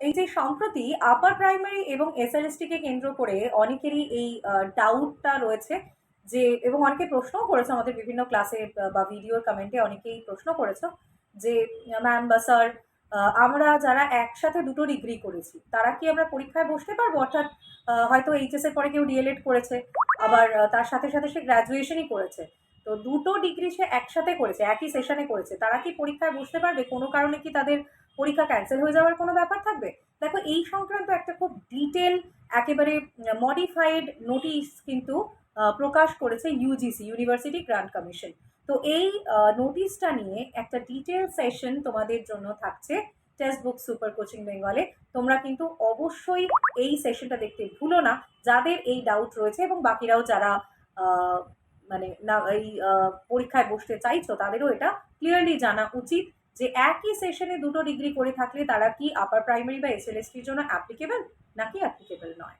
এই যে সম্প্রতি আপার প্রাইমারি এবং এসএলএসটি কে কেন্দ্র করে অনেকেরই এই ডাউটটা রয়েছে যে, এবং অনেকে প্রশ্নও করেছে আমাদের বিভিন্ন ক্লাসে বা ভিডিওর কমেন্টে অনেকেই প্রশ্ন করেছ যে ম্যাম বা স্যার আমরা যারা একসাথে দুটো ডিগ্রি করেছি, তারা কি আমরা পরীক্ষায় বসতে পারব? অর্থাৎ হয়তো এইচএস এর পরে কেউ ডিএলএড করেছে, আবার তার সাথে সাথে সে গ্র্যাজুয়েশনই করেছে। তো দুটো ডিগ্রি সে একসাথে করেছে, একই সেশনে করেছে। তারা কি পরীক্ষায় বসতে পারবে? কোনো কারণে কি তাদের পরীক্ষা ক্যান্সেল হয়ে যাওয়ার কোনো ব্যাপার থাকবে? দেখো, এই সংক্রান্ত একটা খুব ডিটেল একেবারে মডিফাইড নোটিশ কিন্তু প্রকাশ করেছে ইউজিসি ইউনিভার্সিটি গ্রান্ট কমিশন তো এই নোটিশটা নিয়ে একটা ডিটেল সেশন তোমাদের জন্য থাকছে টেক্সট বুক সুপার কোচিং বেঙ্গলে তোমরা কিন্তু অবশ্যই এই সেশনটা দেখতে ভুলো না। যাদের এই ডাউট রয়েছে এবং বাকিরাও যারা মানে না, এই পরীক্ষায় বসতে চাইছো, তাদেরও এটা ক্লিয়ারলি জানা উচিত। যে একই সেশনে দুটো ডিগ্রি করে থাকলে তারা কি আপার প্রাইমারি বা এসএলএসটির জন্য অ্যাপ্লিকেবল নাকি অ্যাপ্লিকেবল নয়?